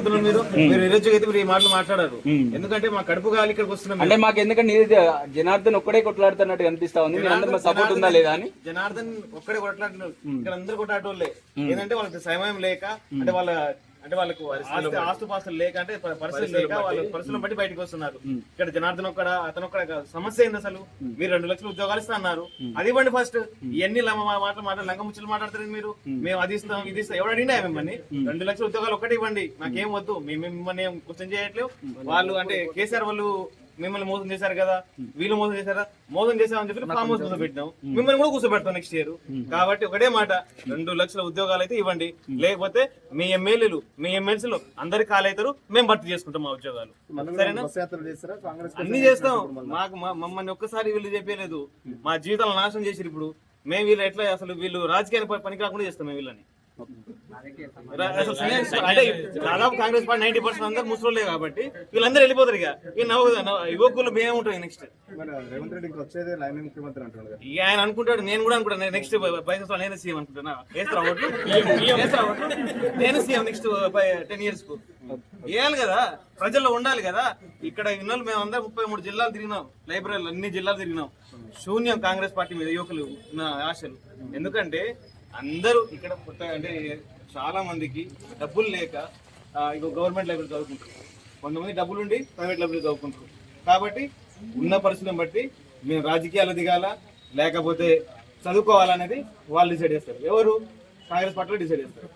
చెప్తున్నారు మీరు మీరు ఈరోజు అయితే మీరు ఈ మాటలు మాట్లాడారు. ఎందుకంటే మా కడుపు గాలి ఇక్కడికి వస్తున్నాం అంటే మాకు ఎందుకంటే జనార్దన్ ఒక్కడే కొట్లాడుతున్నట్టు కనిపిస్తా ఉంది. మీ అందరూ సపోర్ట్ ఉందా లేదా అని? జనార్దన్ ఒక్కడే కొట్లాడుతున్నారు. ఇక్కడ అందరు కొట్లాడటోళ్ళే. ఏంటంటే వాళ్ళకి సమయం లేక అంటే వాళ్ళ అంటే వాళ్ళకు ఆస్తి ఆస్తుపాస్తులు లేక అంటే ప- పరిస్థితులు లేక వాళ్ళ పరిస్థితులను బట్టి బయటకు వస్తున్నారు. ఇక్కడ జనార్దన్ ఒక్కడ అతను ఒక్కడ. సమస్య ఏంది అసలు? మీరు రెండు లక్షలు ఉద్యోగాలు ఇస్తా అన్నారు. అది ఇవ్వండి ఫస్ట్ ఇవన్నీ మాటలు మాట్లాడు లంగ ముచ్చలు మాట్లాడతారు మీరు? మేము అది ఇస్తాం ఇది ఇస్తాం. ఎవరు అడిగినా మిమ్మల్ని? రెండు లక్షల ఉద్యోగాలు ఒకటి ఇవ్వండి. నాకేం వద్దు. మేము మిమ్మల్ని క్వశ్చన్ చేయట్లేదు వాళ్ళు అంటే కేసీఆర్ వాళ్ళు మిమ్మల్ని మోసం చేశారు కదా వీళ్ళు మోసం చేశారా? మోసం చేశామని చెప్పి ఫామ్ హౌస్ కూర్చోబెట్టాం మిమ్మల్ని కూడా కూర్చోబెడతాం నెక్స్ట్ ఇయర్ కాబట్టి ఒకటే మాట రెండు లక్షల ఉద్యోగాలు అయితే ఇవ్వండి. లేకపోతే మీ ఎమ్మెల్యేలు మీ ఎమ్మెల్సీలు అందరి ఖాళీ అవుతారు మేము భర్తీ చేసుకుంటాం మా ఉద్యోగాలు. సరేనా? అన్ని చేస్తాం. మాకు మా- మమ్మల్ని ఒక్కసారి వీళ్ళు చెప్పలేదు మా జీవితాలను నాశనం చేసిరు ఇప్పుడు. మేము వీళ్ళు ఎట్లా అసలు వీళ్ళు రాజకీయాన్ని ప- పనికి రాకుండా చేస్తాం మేము వీళ్ళని. అంటే దాదాపు కాంగ్రెస్ పార్టీ నైన్టీ పర్సెంట్ అందరు ముసలోళ్ళే కాబట్టి వీళ్ళందరూ వెళ్ళిపోతారు ఇక నవ్వు యువకులు మేము ఉంటుంది నెక్స్ట్ రేవంత్ వచ్చేది ముఖ్యమంత్రి ఇక ఆయన అనుకుంటాడు నేను కూడా అనుకుంటాను నెక్స్ట్ బైక్ నేనే సీఎం అనుకుంటున్నా వేస్తారా ఓట్లు వేస్తారా ఓట్లు? నేను సీఎం నెక్స్ట్ టెన్ ఇయర్స్కు వేయాలి కదా ప్రజల్లో ఉండాలి కదా ఇక్కడ ఇన్నోళ్ళు మేము అందరం ముప్పై మూడు జిల్లాలు తిరిగినాం లైబ్రరీలు అన్ని జిల్లాలు తిరిగినాం శూన్యం కాంగ్రెస్ పార్టీ మీద యువకులు నా ఆశలు ఎందుకంటే అందరూ ఇక్కడ కొత్త అంటే చాలా మందికి డబ్బులు లేక ఇగో గవర్నమెంట్ లైబ్రరీ చదువుకుంటారు. కొంతమంది డబ్బులు ఉండి ప్రైవేట్ లైబ్రరీ చదువుకుంటారు. కాబట్టి ఉన్న పరిస్థితిని బట్టి మేము రాజకీయాలు దిగాల లేకపోతే చదువుకోవాలనేది వాళ్ళు డిసైడ్ చేస్తారు. ఎవరు? కాంగ్రెస్ పార్టీలో డిసైడ్ చేస్తారు.